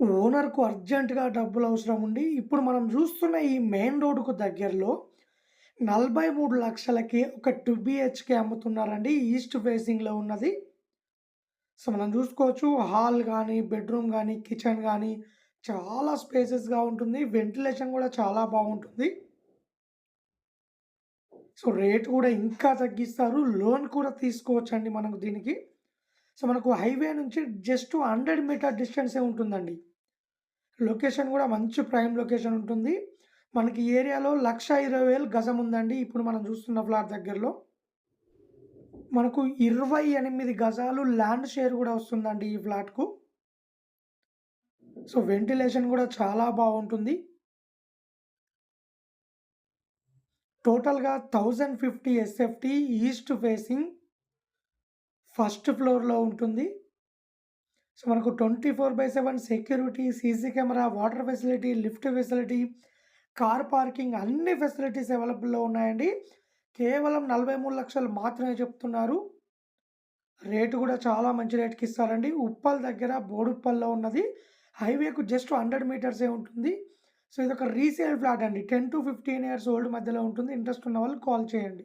ఓనర్‌కు అర్జెంట్‌గా డబ్బులు అవసరం ఉండి, ఇప్పుడు మనం చూస్తున్న ఈ మెయిన్ రోడ్‌కు దగ్గరలో 43,00,000కి ఒక టూ బీహెచ్‌కే అమ్ముతున్నారండి. ఈస్ట్ ఫేసింగ్‌లో ఉన్నది. సో, మనం చూసుకోవచ్చు హాల్ కానీ బెడ్‌రూమ్ కానీ కిచెన్ కానీ చాలా స్పేసెస్‌గా ఉంటుంది. వెంటిలేషన్ కూడా చాలా బాగుంటుంది. సో, రేట్ కూడా ఇంకా తగ్గిస్తారు. లోన్ కూడా తీసుకోవచ్చండి మనకు దీనికి. సో, మనకు హైవే నుంచి జస్ట్ 100 మీటర్ డిస్టెన్సే ఉంటుందండి. లొకేషన్ కూడా మంచి ప్రైమ్ లొకేషన్ ఉంటుంది. మనకి ఏరియాలో లక్ష ఇరవై వేలు గజం ఉందండి. ఇప్పుడు మనం చూస్తున్న ఫ్లాట్ దగ్గరలో. మనకు 28 గజాలు ల్యాండ్ షేర్ కూడా వస్తుందండి ఈ ఫ్లాట్‌కు. సో, వెంటిలేషన్ కూడా చాలా బాగుంటుంది. టోటల్‌గా thousand fifty SFT east facing first ఫ్లోర్‌లో ఉంటుంది. సో, మనకు 24/7 security, CC camera, water facility, lift facility, car parking అన్ని ఫెసిలిటీస్ అవైలబుల్‌లో ఉన్నాయండి. కేవలం 43,00,000 మాత్రమే చెప్తున్నారు. రేటు కూడా చాలా మంచి రేట్‌కి ఇస్తారండి. ఉప్పల్ దగ్గర బోడుప్పల్‌లో ఉన్నది. హైవేకు జస్ట్ 100 మీటర్సే ఉంటుంది. సో, ఇది ఒక రీసేల్ ఫ్లాట్ అండి. 10-15 ఇయర్స్ ఓల్డ్ మధ్యలో ఉంటుంది. ఇంట్రెస్ట్ ఉన్న వాళ్ళు కాల్ చేయండి.